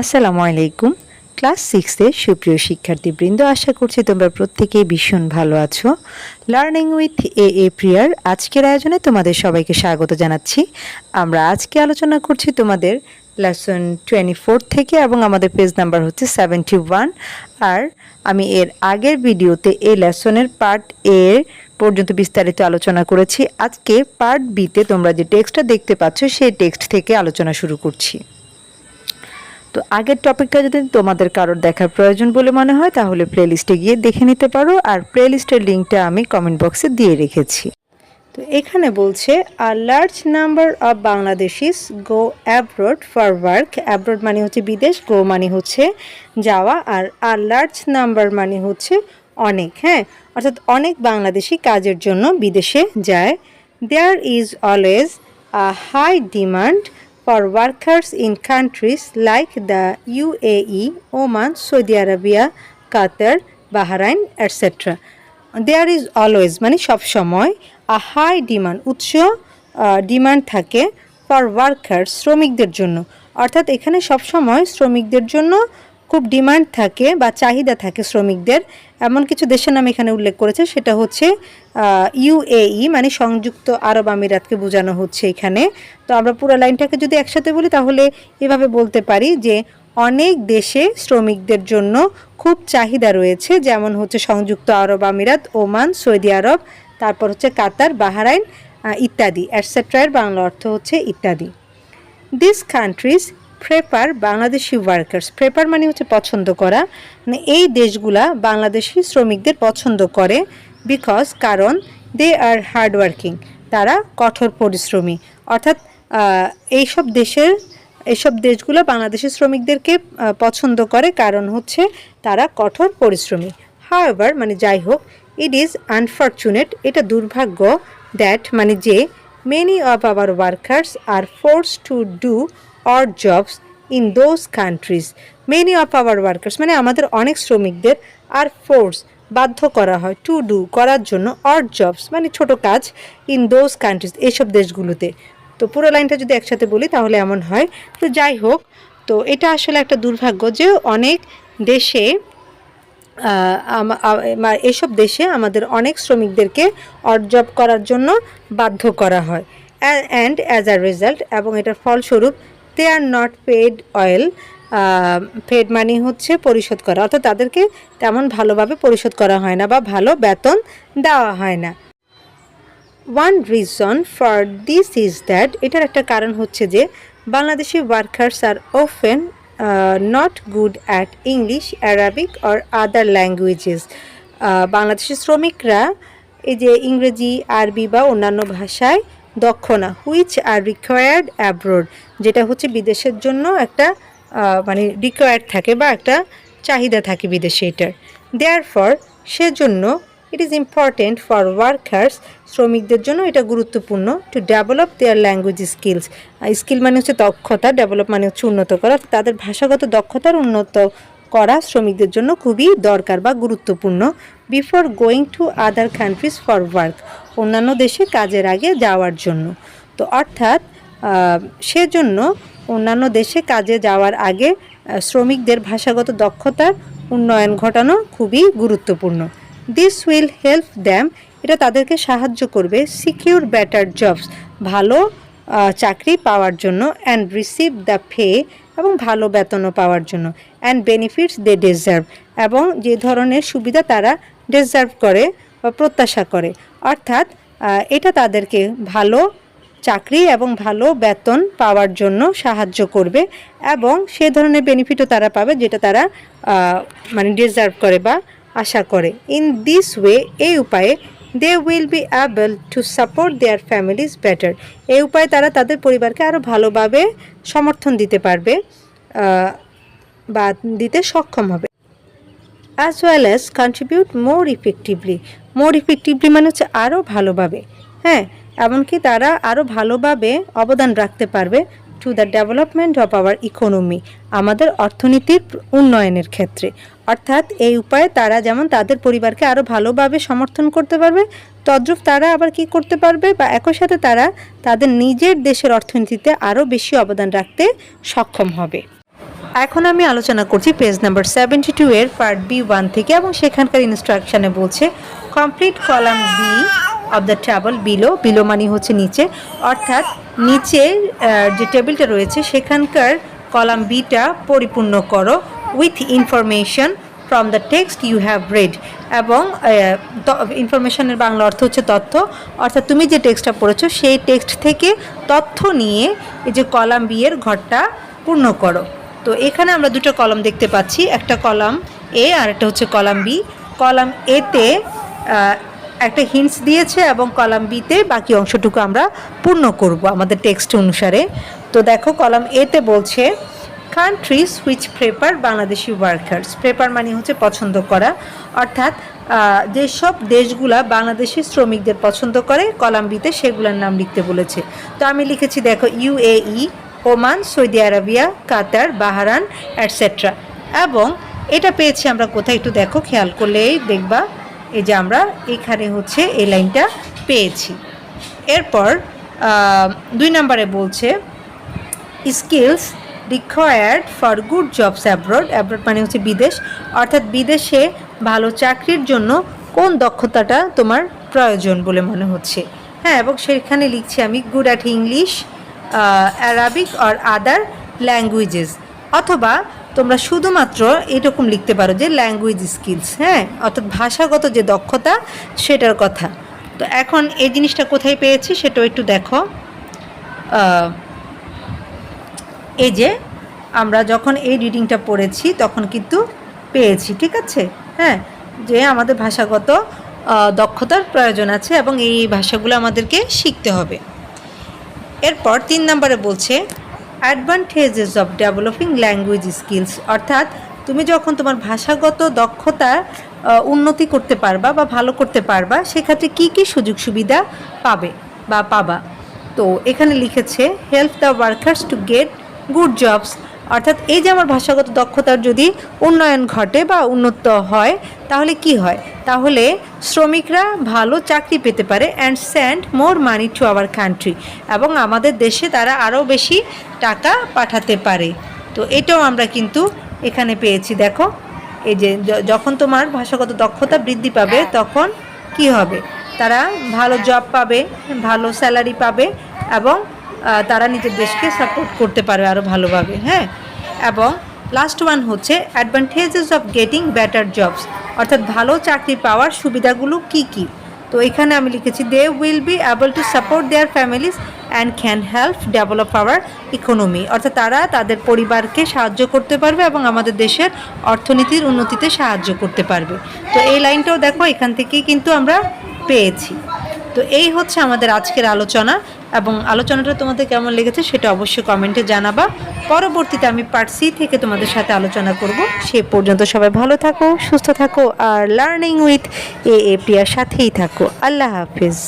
আসসালামু আলাইকুম। ক্লাস সিক্সের সুপ্রিয় শিক্ষার্থীবৃন্দ, আশা করছি তোমরা প্রত্যেকেই ভীষণ ভালো আছো। লার্নিং উইথ এ এ প্রিয়ার আজকের আয়োজনে তোমাদের সবাইকে স্বাগত জানাচ্ছি। আমরা আজকে আলোচনা করছি তোমাদের লেসন টোয়েন্টি ফোর থেকে এবং আমাদের পেজ নাম্বার হচ্ছে সেভেন্টি ওয়ান আর আমি এর আগের ভিডিওতে এই লেসনের পার্ট এ পর্যন্ত বিস্তারিত আলোচনা করেছি। আজকে পার্ট বিতে তোমরা যে টেক্সটটা দেখতে পাচ্ছ, সেই টেক্সট থেকে আলোচনা শুরু করছি। তো আগের টপিকটা যদি তোমাদের কারোর দেখার প্রয়োজন বলে মনে হয়, তাহলে প্লেলিস্টে গিয়ে দেখে নিতে পারো। আর প্লেলিস্টের লিঙ্কটা আমি কমেন্ট বক্সে দিয়ে রেখেছি। তো এখানে বলছে a large number of Bangladeshis go abroad for work abroad মানে হচ্ছে বিদেশ গো মানে হচ্ছে যাওয়া, আর আ লার্জ নাম্বার মানে হচ্ছে অনেক হ্যাঁ? অর্থাৎ অনেক বাংলাদেশি কাজের জন্য বিদেশে যায়। There is always a high demand for workers in countries like the UAE, Oman, Saudi Arabia, Qatar, Bahrain, etc. There is always মানে সবসময় a high demand উৎস ডিমান্ড থাকে ফর ওয়ার্কার শ্রমিকদের জন্য অর্থাৎ এখানে সবসময় শ্রমিকদের জন্য খুব ডিমান্ড থাকে বা চাহিদা থাকে শ্রমিকদের। এমন কিছু দেশের নাম এখানে উল্লেখ করেছে, সেটা হচ্ছে ইউএই মানে সংযুক্ত আরব আমিরাতকে বোঝানো হচ্ছে এখানে। তো আমরা পুরো লাইনটাকে যদি একসাথে বলি, তাহলে এভাবে বলতে পারি যে, অনেক দেশে শ্রমিকদের জন্য খুব চাহিদা রয়েছে, যেমন হচ্ছে সংযুক্ত আরব আমিরাত, ওমান, সৌদি আরব, তারপর হচ্ছে কাতার, বাহারাইন ইত্যাদি অ্যাটসেট্রায়ের বাংলা অর্থ হচ্ছে ইত্যাদি। This countries prefer Bangladeshi workers prefer মানে হচ্ছে পছন্দ করা মানে এই দেশগুলা বাংলাদেশি শ্রমিকদের পছন্দ করে বিকজ কারণ দে আর হার্ড ওয়ার্কিং তারা কঠোর পরিশ্রমী। অর্থাৎ এইসব দেশের, এইসব দেশগুলো বাংলাদেশি শ্রমিকদেরকে পছন্দ করে, কারণ হচ্ছে তারা কঠোর পরিশ্রমী। হাওয়েভার মানে যাই হোক ইট ইজ আনফর্চুনেট এটা দুর্ভাগ্য দ্যাট মানে যে many of our workers are force to do or jobs in those countries many of our workers মানে আমাদের অনেক শ্রমিকদের আর ফোর্স বাধ্য করা হয় টু ডু করার জন্য অর জবস মানে ছোট কাজ ইন দোজ কান্ট্রিজ এইসব দেশগুলোতে। তো পুরো লাইনটা যদি একসাথে বলি, তাহলে এমন হয়। তো যাই হোক, তো এটা আসলে একটা দুর্ভাগ্য যে অনেক দেশে এসব দেশে আমাদের অনেক শ্রমিকদেরকে অর্জব করার জন্য বাধ্য করা হয়। অ্যান্ড অ্যাজ আ রেজাল্ট এবং এটার ফলস্বরূপ they are not paid well paid money হচ্ছে পরিশোধ করা। অর্থাৎ তাদেরকে তেমন ভালোভাবে পরিশোধ করা হয় না বা ভালো বেতন দেওয়া হয় না। One reason for this is that এটার একটা কারণ হচ্ছে যে, Bangladeshi workers are often not good at English Arabic or other languages Bangladeshi শ্রমিকরা এই যে ইংরেজি, আরবি বা অন্যান্য ভাষায় দক্ষ না হুইচ আর রিকোয়ার্ড অ্যাব্রোড যেটা হচ্ছে বিদেশের জন্য একটা মানে রিকোয়ার্ড থাকে বা একটা চাহিদা থাকে বিদেশে এটার। দেয়ার ফর সেজন্য it is important for workers শ্রমিকদের জন্য এটা গুরুত্বপূর্ণ to develop their language skills skill মানে হচ্ছে দক্ষতা ডেভেলপ মানে হচ্ছে উন্নত করা। তাদের ভাষাগত দক্ষতার উন্নত করা শ্রমিকদের জন্য খুবই দরকার বা গুরুত্বপূর্ণ। Before going to other countries for work অন্যান্য দেশে কাজের আগে যাওয়ার জন্য। তো অর্থাৎ সেজন্য অন্যান্য দেশে কাজে যাওয়ার আগে শ্রমিকদের ভাষাগত দক্ষতার উন্নয়ন ঘটানো খুবই গুরুত্বপূর্ণ। দিস উইল হেল্প দ্যাম এটা তাদেরকে সাহায্য করবে সিকিউর বেটার জবস ভালো চাকরি পাওয়ার জন্য অ্যান্ড রিসিভ দ্য পে এবং ভালো বেতনও পাওয়ার জন্য অ্যান্ড বেনিফিটস দে ডিজার্ভ এবং যে ধরনের সুবিধা তারা ডিজার্ভ করে বা প্রত্যাশা করে। অর্থাৎ এটা তাদেরকে ভালো চাকরি এবং ভালো বেতন পাওয়ার জন্য সাহায্য করবে এবং সে ধরনের বেনিফিটও তারা পাবে যেটা তারা মানে ডিজার্ভ করে বা আশা করে। ইন দিস ওয়ে এই উপায়ে they will be able to support their families better এই উপায়ে তারা তাদের পরিবারকে আরও ভালোভাবে সমর্থন দিতে পারবে বা দিতে সক্ষম হবে। As well as contribute more effectively more effectively মানে হচ্ছে আরও ভালোভাবে। হ্যাঁ এমনকি তারা আরও ভালোভাবে অবদান রাখতে পারবে to the development of our economy আমাদের অর্থনীতির উন্নয়নের ক্ষেত্রে। অর্থাৎ এই উপায়ে তারা যেমন তাদের পরিবারকে আরও ভালোভাবে সমর্থন করতে পারবে, তদ্রূপ তারা আবার কি করতে পারবে বা একই সাথে তারা তাদের নিজের দেশের অর্থনীতিতে আরও বেশি অবদান রাখতে সক্ষম হবে। এখন আমি আলোচনা করছি পেজ নাম্বার সেভেন্টি টু এর পার্ট বি ওয়ান থেকে এবং সেখানকার ইনস্ট্রাকশানে বলছে complete column B of the table below below মানে হচ্ছে নিচে, অর্থাৎ নিচে যে টেবিলটা রয়েছে, সেখানকার কলাম বিটা পরিপূর্ণ করো with information from the text you have read এবং ইনফরমেশনের বাংলা অর্থ হচ্ছে তথ্য। অর্থাৎ তুমি যে টেক্সটটা পড়েছো, সেই টেক্সট থেকে তথ্য নিয়ে এই যে কলাম বি এর ঘরটা পূর্ণ করো। তো এখানে আমরা দুটো কলাম দেখতে পাচ্ছি, একটা কলাম এ আর একটা হচ্ছে কলাম বি কলাম এতে একটা হিন্টস দিয়েছে এবং কলাম বিতে বাকি অংশটুকু আমরা পূর্ণ করব আমাদের টেক্সট অনুসারে। তো দেখো, কলাম এতে বলছে countries which prefer Bangladeshi workers prefer মানে হচ্ছে পছন্দ করা। অর্থাৎ যেসব দেশগুলা বাংলাদেশি শ্রমিকদের পছন্দ করে, কলাম বিতে সেগুলোর নাম লিখতে বলেছে। তো আমি লিখেছি, দেখো UAE Oman, Saudi Arabia, Qatar Bahrain etcetera এবং এটা পেয়েছি আমরা কোথায় একটু দেখো, খেয়াল করলেই দেখবা। এই যে আমরা এখানে হচ্ছে এই লাইনটা পেয়েছি। এরপর দুই নম্বরে বলছে skills required for good jobs abroad abroad মানে হচ্ছে বিদেশ। অর্থাৎ বিদেশে ভালো চাকরির জন্য কোন দক্ষতাটা তোমার প্রয়োজন বলে মনে হচ্ছে। হ্যাঁ এবং সেখানে লিখছি আমি good at English Arabic or other languages অথবা তোমরা শুধুমাত্র এরকম লিখতে পারো যে ল্যাঙ্গুয়েজ স্কিলস হ্যাঁ? অর্থাৎ ভাষাগত যে দক্ষতা, সেটার কথা। তো এখন এই জিনিসটা কোথায় পেয়েছি সেটাও একটু দেখো। এই যে আমরা যখন এই রিডিংটা পড়েছি, তখন কিন্তু পেয়েছি, ঠিক আছে? হ্যাঁ? যে আমাদের ভাষাগত দক্ষতার প্রয়োজন আছে এবং এই ভাষাগুলো আমাদেরকে শিখতে হবে। এরপর তিন নম্বরে বলছে advantages of developing language skills অর্থাৎ তুমি যখন তোমার ভাষাগত দক্ষতা উন্নতি করতে পারবা বা ভালো করতে পারবা, সেক্ষেত্রে কী কী সুযোগ সুবিধা পাবে বা পাবা? তো এখানে লিখেছে help the workers to get good jobs অর্থাৎ এই যে আমার ভাষাগত দক্ষতার যদি উন্নয়ন ঘটে বা উন্নত হয়, তাহলে কি হয়? তাহলে শ্রমিকরা ভালো চাকরি পেতে পারে and send more money to our country এবং আমাদের দেশে তারা আরও বেশি টাকা পাঠাতে পারে। তো এটাও আমরা কিন্তু এখানে পেয়েছি। দেখো, এই যে যখন তোমার ভাষাগত দক্ষতা বৃদ্ধি পাবে, তখন কি হবে? তারা ভালো জব পাবে, ভালো স্যালারি পাবে এবং তারা নিজের দেশকে সাপোর্ট করতে পারবে আরও ভালোভাবে হ্যাঁ? এবং লাস্ট ওয়ান হচ্ছে advantages of getting better jobs অর্থাৎ ভালো চাকরি পাওয়ার সুবিধাগুলো কি কি? তো এখানে আমি লিখেছি they will be able to support their families and can help develop our economy অর্থাৎ তারা তাদের পরিবারকে সাহায্য করতে পারবে এবং আমাদের দেশের অর্থনীতির উন্নতিতে সাহায্য করতে পারবে। তো এই লাইনটাও দেখো, এখান থেকেই কিন্তু আমরা পেয়েছি। তো এই হচ্ছে আমাদের আজকের আলোচনা। এবং আলোচনাটা তোমাদের কেমন লেগেছে সেটা অবশ্যই কমেন্টে জানাবা। পরবর্তীতে আমি পার্ট সি থেকে তোমাদের সাথে আলোচনা করব। সে পর্যন্ত সবাই ভালো থাকো, সুস্থ থাকো, আর লার্নিং উইথ এ এ প্রিয়ার সাথেই থাকো। আল্লাহ হাফিজ।